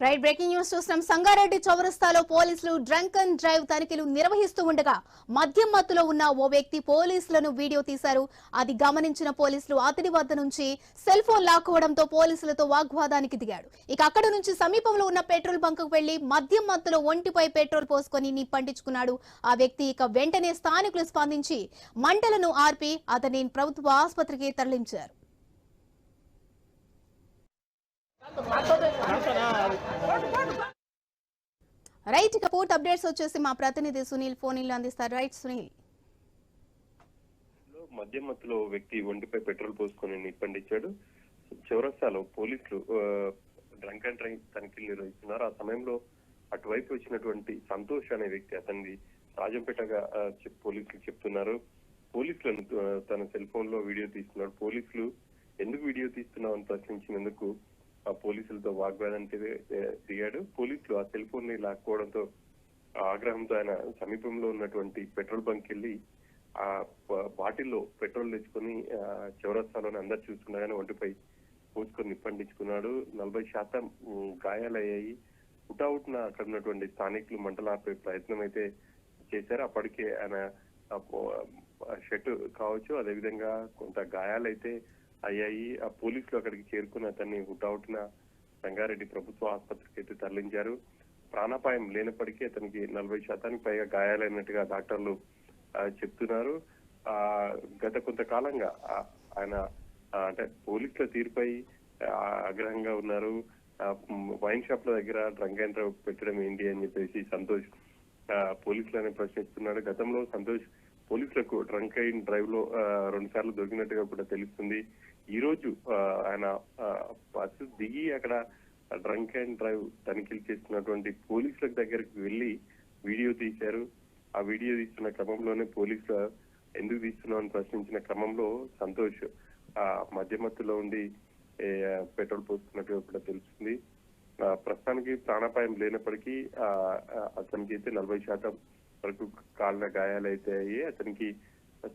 Right breaking news చూస్తున్నాం. సంగారెడ్డి చౌరస్తాలో పోలీసులు డ్రంక్ అండ్ డ్రైవ్ తనిఖీలు నిర్వహిస్తూ ఉండగా మద్యం మత్తులో ఉన్న ఓ వ్యక్తి పోలీసులను వీడియో తీశారు. అది గమనించిన పోలీసులు అతడి వద్ద నుంచి సెల్ ఫోన్ లాక్కోవడంతో పోలీసులతో వాగ్వాదానికి దిగాడు. ఇక అక్కడ నుంచి సమీపంలో ఉన్న పెట్రోల్ బంకుకు వెళ్ళి మద్యం మత్తులో ఒంటిపై పెట్రోల్ పోసుకొని నిప్పంటించుకున్నాడు ఆ వ్యక్తి ఇక వెంటనే స్థానికులు స్పందించి మంటలను ఆర్పి అతని ప్రభుత్వ ఆసుపత్రికి తరలించారు. రైట్ ఇక పూర్తి అప్డేట్స్ వచ్చేసి మా ప్రతినిధి సునీల్ ఫోన్ ఇల్లు అందిస్తారు. రైట్ సునీల్. మధ్య మత్తులో వ్యక్తి ఒంటిపై పెట్రోల్ పోసుకొని నిప్పండించాడు చౌరస్తాలో పోలీసులు డ్రంక్ అండ్ డ్రైవ్ తనిఖీలు నిర్వహిస్తున్నారు. ఆ సమయంలో అటువైపు వచ్చినటువంటి సంతోష్ అనే వ్యక్తి అతన్ని రాజంపేటగా పోలీసులు చెప్తున్నారు. పోలీసులను తన సెల్ ఫోన్లో వీడియో తీస్తున్నాడు. పోలీసులు ఎందుకు వీడియో తీస్తున్నావు? అని ప్రశ్నించినందుకు ఆ పోలీసులతో వాగ్వాదానికి దిగాడు పోలీసులు ఆ సెల్ ఫోన్ని లాక్కోవడంతో ఆ ఆగ్రహంతో ఆయన సమీపంలో ఉన్నటువంటి పెట్రోల్ బంక్ వెళ్ళి ఆ బాటిల్లో పెట్రోల్ తెచ్చుకొని ఆ, అందరు చూస్తుండగానే ఒంటిపై పోసుకొని నిప్పండించుకున్నాడు. నలభై శాతం గాయాలయ్యాయి. హుటాహుటిన అక్కడ ఉన్నటువంటి స్థానికులు మంటలాపే ప్రయత్నం అయితే చేశారు. అప్పటికే ఆయన షర్ట్ కావచ్చు అదేవిధంగా కొంత గాయాలైతే అయ్యాయి ఆ పోలీసులు అక్కడికి చేరుకుని అతన్ని హుటాహుటిన రంగారెడ్డి ప్రభుత్వ ఆసుపత్రికి అయితే తరలించారు. ప్రాణాపాయం లేనప్పటికీ అతనికి నలభై శాతానికి పైగా గాయాలైనట్టుగా డాక్టర్లు ఆ, చెప్తున్నారు. ఆ గత కొంతకాలంగా ఆ, ఆయన అంటే పోలీసుల తీరుపై ఆగ్రహంగా ఉన్నారు. వైన్ షాప్ వైన్ షాప్ల దగ్గర డ్రంక్ అండ్ డ్రైవ్ పెట్టడం ఏంటి అని చెప్పేసి సంతోష్ పోలీసులు పోలీసులని ప్రశ్నిస్తున్నాడు గతంలో సంతోష్ పోలీసులకు డ్రంక్ అండ్ డ్రైవ్లో రెండు సార్లు దొరికినట్టుగా కూడా తెలుస్తుంది. ఈ రోజు ఆయన బస్సు దిగి అక్కడ డ్రంక్ అండ్ డ్రైవ్ తనిఖీలు చేస్తున్నటువంటి పోలీసుల దగ్గరికి వెళ్ళి వీడియో తీశారు. ఆ వీడియో తీస్తున్న క్రమంలోనే పోలీసులు ఎందుకు తీస్తున్నావు అని ప్రశ్నించిన క్రమంలో సంతోష్ ఆ మధ్యమత్తులో ఉండి పెట్రోల్ పోసుకున్నట్టుగా కూడా తెలుస్తుంది. ప్రస్తుతానికి ప్రాణాపాయం లేనప్పటికీ అతనికి అయితే నలభై శాతం వరకు కాళ్ళ గాయాలైతే అయ్యి అతనికి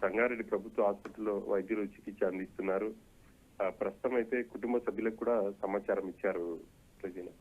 సంగారెడ్డి ప్రభుత్వ ఆసుపత్రిలో వైద్యులు చికిత్స అందిస్తున్నారు. ప్రస్తుతం అయితే కుటుంబ సభ్యులకు కూడా సమాచారం ఇచ్చారు ప్రజలు.